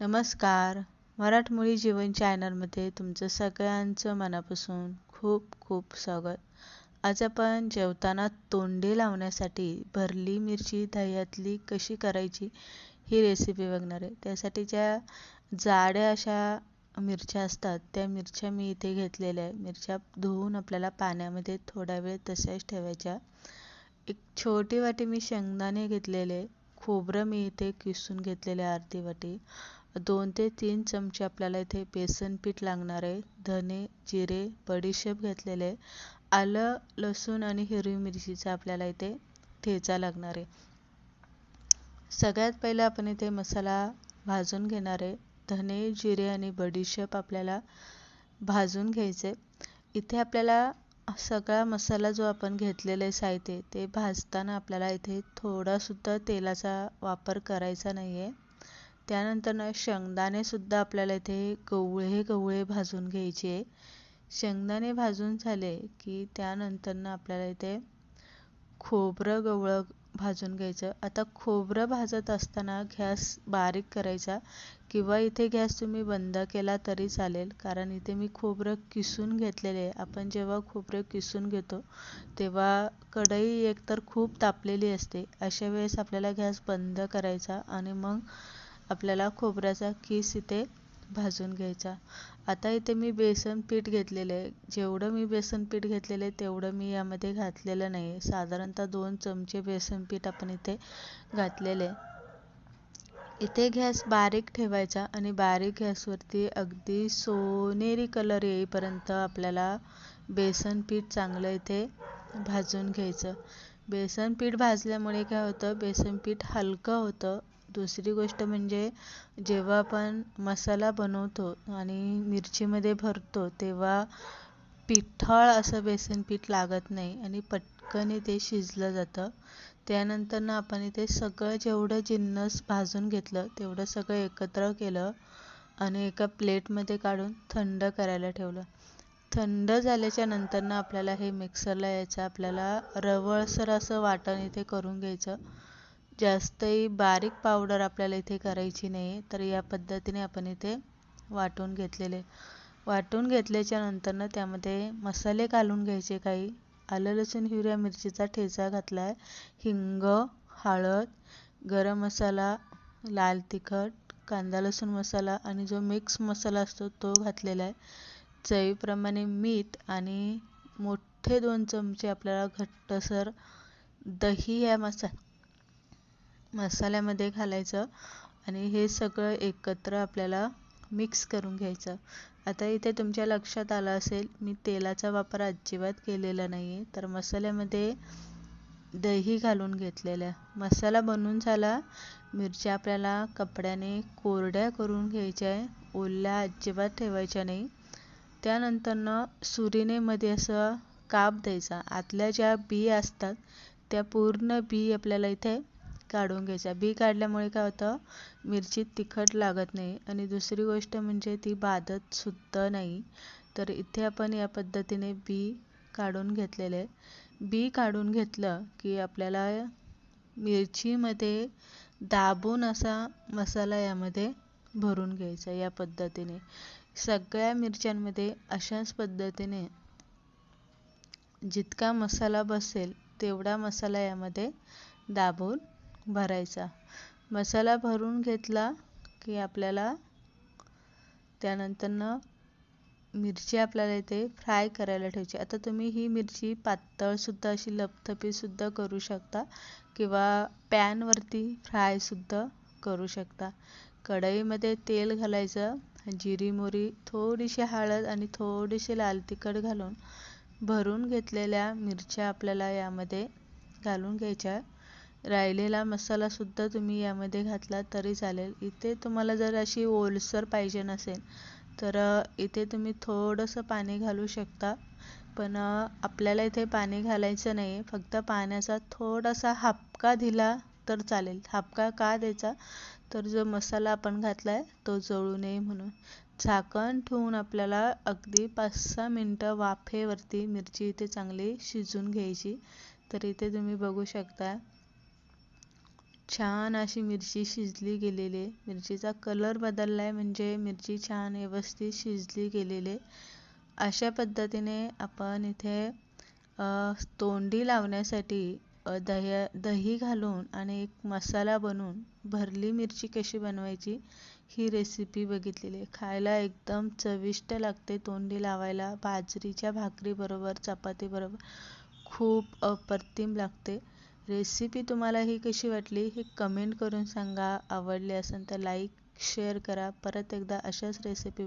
नमस्कार. मराठमोळी जीवन चॅनलमध्ये तुमचं सगळ्यांचं मनापासून खूप खूप स्वागत. आज आपण जेवताना तोंडी लावण्यासाठी भरली मिरची दह्यातली कशी करायची ही रेसिपी बघणार आहे. त्यासाठी ज्या जाड्या अशा मिरच्या असतात त्या मिरच्या मी इथे घेतलेल्या आहे. मिरच्या धुवून आपल्याला पाण्यामध्ये थोडा वेळ तशाच ठेवायच्या. एक छोटी वाटी मी शेंगदाणे घेतलेले खोबरं मी इथे किसून घेतलेले अर्धी वाटी. दोन ते तीन चमचे आपल्याला इथे बेसन पीठ लागणार आहे. धने जिरे बडीशेप घेतलेले आलं लसूण आणि हिरवी मिरचीचा आपल्याला इथे ठेचा लागणार आहे. सगळ्यात पहिले आपण इथे मसाला भाजून घेणार आहे. धने जिरे आणि बडीशेप आपल्याला भाजून घ्यायचे इथे आपल्याला सगळा मसाला जो आपण घेतलेला आहे साहित्य ते भाजताना आपल्याला इथे थोडासुद्धा तेलाचा वापर करायचा नाही आहे त्यानंतर ना शेंगदाणेसुद्धा आपल्याला इथे गवळे गवळे भाजून घ्यायचे. शेंगदाणे भाजून झाले की त्यानंतर ना आपल्याला इथे खोबरं गवळं भाजून घ्यायचं. आता खोबरं भाजत असताना गॅस बारीक करायचा किंवा इथे गॅस तुम्ही बंद केला तरी चालेल. कारण इथे मी खोबरं किसून घेतलेले आहे. आपण जेव्हा खोबरं किसून घेतो तेव्हा कढई एकतर खूप तापलेली असते. अशा वेळेस आपल्याला गॅस बंद करायचा आणि मग आपल्याला खोबऱ्याचा किस इथे भाजून घ्यायचा. आता इथे मी बेसन पीठ घेतलेलं आहे. जेवढं मी बेसन पीठ घेतलेलं आहे तेवढं मी यामध्ये घातलेलं नाही आहे. साधारणतः दोन चमचे बेसन पीठ आपण इथे घातलेले इथे गॅस बारीक ठेवायचा आणि बारीक गॅसवरती अगदी सोनेरी कलर येईपर्यंत आपल्याला बेसन पीठ चांगलं इथे भाजून घ्यायचं. बेसन पीठ भाजल्यामुळे काय होतं? बेसन पीठ हलकं होतं. दुसरी गोष्ट म्हणजे जेव्हा आपण मसाला बनवतो आणि मिरचीमध्ये भरतो तेव्हा पिठळ असं बेसन पीठ लागत नाही आणि पटकन ते शिजलं जातं. त्यानंतर आपण इथे सगळं जेवढं जिन्नस भाजून घेतलं तेवढं सगळं एकत्र केलं आणि एका प्लेटमध्ये काढून थंड करायला ठेवलं. थंड झाल्याच्यानंतर आपल्याला हे मिक्सरला यायचं आपल्याला रवळसर असं वाटण इथे करून घ्यायचं. जास्तही बारीक पावडर आपल्याला इथे करायची नाही तर या पद्धतीने आपण इथे वाटून घेतलेले. वाटून घेतल्याच्या नंतरनं त्यामध्ये मसाले घालून घ्यायचे काही. आलं लसूण हिरव्या मिरचीचा ठेचा घातला आहे हिंग हळद गरम मसाला लाल तिखट कांदा लसूण मसाला आणि जो मिक्स मसाला असतो तो घातलेला आहे. चवीप्रमाणे मीठ आणि मोठे दोन चमचे आपल्याला घट्टसर दही या मसा मसाल्यामध्ये घालायचं आणि हे सगळं एकत्र आपल्याला मिक्स करून घ्यायचं. आता इथे तुमच्या लक्षात आलं असेल मी तेलाचा वापर अजिबात केलेला नाही आहे तर मसाल्यामध्ये दही घालून घेतलेल्या मसाला बनवून झाला. मिरच्या आपल्याला कपड्याने कोरड्या करून घ्यायच्या आहे. ओल्या अजिबात ठेवायच्या नाही. त्यानंतरनं सुरीनेमध्ये असं काप द्यायचा. आतल्या ज्या बी असतात त्या पूर्ण बी आपल्याला इथे काढून घ्यायचा. बी काढल्यामुळे काय होतं? मिरची तिखट लागत नाही. आणि दुसरी गोष्ट म्हणजे ती बाधत सुद्धा नाही. तर इथे आपण या पद्धतीने बी काढून घेतलेले बी काढून घेतलं की आपल्याला मिरचीमध्ये दाबून असा मसाला यामध्ये भरून घ्यायचा या पद्धतीने. सगळ्या मिरच्यांमध्ये अशाच पद्धतीने जितका मसाला बसेल तेवढा मसाला यामध्ये दाबून भरायचा. मसाला भरून घेतला की आपल्याला त्यानंतरनं मिरची आपल्याला इथे फ्राय करायला ठेवायची. आता तुम्ही ही मिरची पातळसुद्धा अशी लपथपीसुद्धा करू शकता किंवा पॅनवरती फ्रायसुद्धा करू शकता. कढईमध्ये तेल घालायचं जिरी मोरी थोडीशी हळद आणि थोडीशी लाल तिखट घालून भरून घेतलेल्या मिरच्या आपल्याला यामध्ये घालून घ्यायच्या. राहिलेला मसालासुद्धा तुम्ही यामध्ये घातला तरी चालेल. इथे तुम्हाला जर अशी ओलसर पाहिजे नसेल तर इथे तुम्ही थोडंसं पाणी घालू शकता. पण आपल्याला इथे पाणी घालायचं नाही फक्त पाण्याचा थोडासा हापका दिला तर चालेल. हापका का द्यायचा? तर जो मसाला आपण घातला आहे तो जळू नये म्हणून. झाकण ठेवून आपल्याला अगदी पाच सहा मिनटं वाफेवरती मिरची इथे चांगली शिजून घ्यायची. तर इथे तुम्ही बघू शकता. छान अशी मिरची शिजली गेलेली. आहे मिरचीचा कलर बदलला आहे म्हणजे मिरची छान व्यवस्थित शिजली गेलेली. आहे अशा पद्धतीने आपण इथे तोंडी लावण्यासाठी दह्या दही घालून आणि एक मसाला बनवून भरली मिरची कशी बनवायची ही रेसिपी बघितलेली आहे. खायला एकदम चविष्ट लागते तोंडी लावायला. बाजरीच्या भाकरीबरोबर चपातीबरोबर खूप अप्रतिम लागते. रेसिपी तुम्हाला ही कशी वाटली हे कमेंट करून सांगा. आवडली असेल तर लाईक शेअर करा. परत एकदा अशाच रेसिपी